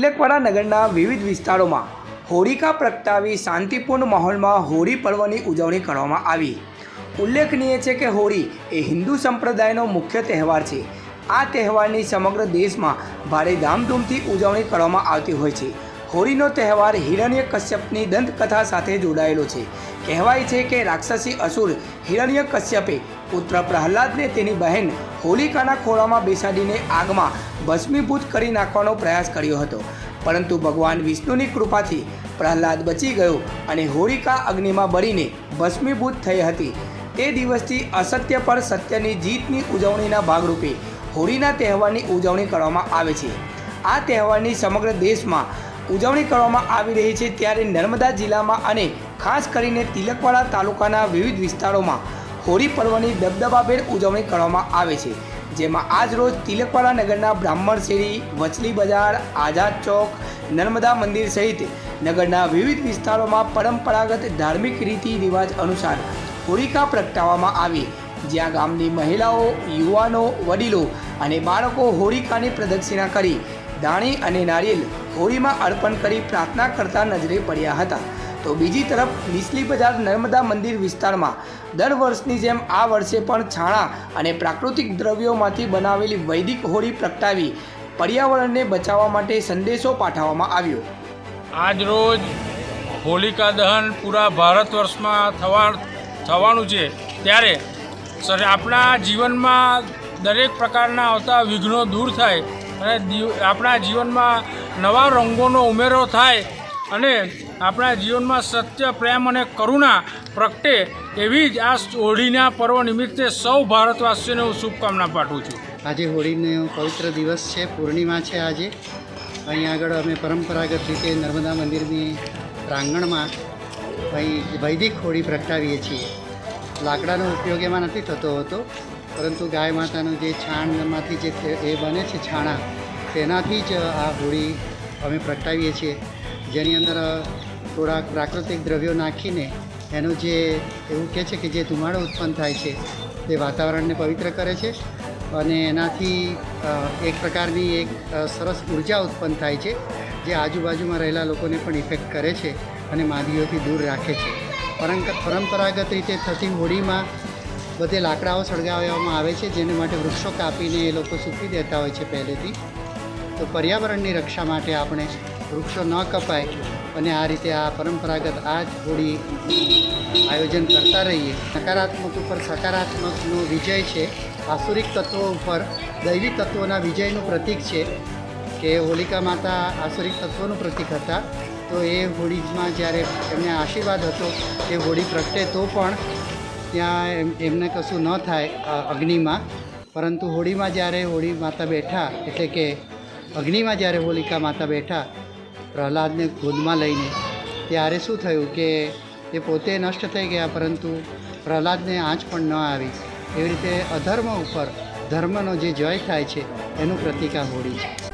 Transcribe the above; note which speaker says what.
Speaker 1: તિલકવાડા નગરના વિવિધ વિસ્તારોમાં હોળિકા પ્રગટાવી શાંતિપૂર્ણ માહોલમાં હોળી પર્વની ઉજવણી કરવામાં આવી. ઉલ્લેખનીય છે કે હોળી એ હિન્દુ સંપ્રદાયનો મુખ્ય તહેવાર છે. આ તહેવારની સમગ્ર દેશમાં ભારે ધામધૂમથી ઉજવણી કરવામાં આવતી હોય છે. હોળીનો તહેવાર હિરણ્ય કશ્યપની દંતકથા સાથે જોડાયેલો છે. કહેવાય છે કે રાક્ષસી અસુર હિરણ્ય કશ્યપે પુત્ર પ્રહલાદને તેની બહેન હોલિકાના ખોળામાં બેસાડીને આગમાં ભસ્મીભૂત કરી નાખવાનો પ્રયાસ કર્યો હતો. પરંતુ ભગવાન વિષ્ણુની કૃપાથી પ્રહલાદ બચી ગયો અને હોળિકા અગ્નિમાં બળીને ભસ્મીભૂત થઈ હતી. તે દિવસથી અસત્ય પર સત્યની જીતની ઉજવણીના ભાગરૂપે હોળીના તહેવારની ઉજવણી કરવામાં આવે છે. આ તહેવારની સમગ્ર દેશમાં ઉજવણી કરવામાં આવી રહી છે ત્યારે નર્મદા જિલ્લામાં અને ખાસ કરીને તિલકવાડા તાલુકાના વિવિધ વિસ્તારોમાં હોળી પર્વની દબદબાભેર ઉજવણી કરવામાં આવે છે, જેમાં આજ રોજ તિલકવાડા નગરના બ્રાહ્મણ શેરી, વચલી બજાર, આઝાદ ચોક, નર્મદા મંદિર સહિત નગરના વિવિધ વિસ્તારોમાં પરંપરાગત ધાર્મિક રીતિ રિવાજ અનુસાર હોળિકા પ્રગટાવવામાં આવી. જ્યાં ગામની મહિલાઓ, યુવાનો, વડીલો અને બાળકો હોળિકાની પ્રદક્ષિણા કરી, દાણી અને નારિયેલ હોળીમાં અર્પણ કરી પ્રાર્થના કરતા નજરે પડ્યા હતા. તો બીજી તરફ નીચલી બજાર નર્મદા મંદિર વિસ્તારમાં દર વર્ષની જેમ આ વર્ષે પણ છાણા અને પ્રાકૃતિક દ્રવ્યોમાંથી બનાવેલી વૈદિક હોળી પ્રગટાવી પર્યાવરણને બચાવવા માટે સંદેશો પાઠવવામાં આવ્યો.
Speaker 2: આજરોજ હોલિકા દહન પૂરા ભારત વર્ષમાં થવા થવાનું છે. ત્યારે સર, આપણા જીવનમાં દરેક પ્રકારના આવતા વિઘ્નો દૂર થાય અને આપણા જીવનમાં નવા રંગોનો ઉમેરો થાય અને આપણા જીવનમાં સત્ય, પ્રેમ અને કરુણા પ્રગટે એવી જ આ હોળીના પર્વ નિમિત્તે સૌ ભારતવાસીઓને હું શુભકામના પાઠવું છું.
Speaker 3: આજે હોળીનો પવિત્ર દિવસ છે, પૂર્ણિમા છે આજે. અહીં આગળ અમે પરંપરાગત રીતે નર્મદા મંદિરની પ્રાંગણમાં અહીં વૈદિક હોળી પ્રગટાવીએ છીએ. લાકડાનો ઉપયોગ એમાં નથી થતો હોતો, પરંતુ ગાય માતાનું જે છાણમાંથી જે એ બને છે છાણા, તેનાથી જ આ હોળી અમે પ્રગટાવીએ છીએ. જેની અંદર થોડાક પ્રાકૃતિક દ્રવ્યો નાખીને એનું જે એવું કહે છે કે જે ધુમાડો ઉત્પન્ન થાય છે, તે વાતાવરણને પવિત્ર કરે છે અને એનાથી એક પ્રકારની એક સરસ ઊર્જા ઉત્પન્ન થાય છે, જે આજુબાજુમાં રહેલા લોકોને પણ ઇફેક્ટ કરે છે અને માદીઓથી દૂર રાખે છે. પરંપરાગત રીતે થતી હોળીમાં બધે લાકડાઓ સળગાવવામાં આવે છે, જેને માટે વૃક્ષો કાપીને એ લોકો સૂકી દેતા હોય છે પહેલેથી. તો પર્યાવરણની રક્ષા માટે આપણે વૃક્ષો ન કપાય. અને આ રીતે આ પરંપરાગત આ જ હોળી આયોજન કરતા રહીએ. નકારાત્મક ઉપર સકારાત્મકનો વિજય છે. આસુરિક તત્વો ઉપર દૈવી તત્વોના વિજયનું પ્રતીક છે કે હોલિકા માતા આસુરિક તત્વોનું પ્રતીક હતા. તો એ હોળીમાં જ્યારે એમને આશીર્વાદ હતો એ હોળી પ્રગટે તો પણ ત્યાં એમ- એમને કશું ન થાય અગ્નિમાં. પરંતુ હોળીમાં જ્યારે હોળી માતા બેઠા, એટલે કે અગ્નિમાં જ્યારે હોલિકા માતા બેઠા પ્રહલાદને ગોદમાં લઈને. ત્યારે શું થયું કે એ પોતે નષ્ટ થઈ ગયા, પરંતુ પ્રહલાદને આંચ પણ ન આવી. એવી રીતે અધર્મ ઉપર ધર્મનો જે જય થાય છે, એનું પ્રતિકા આ હોળી છે.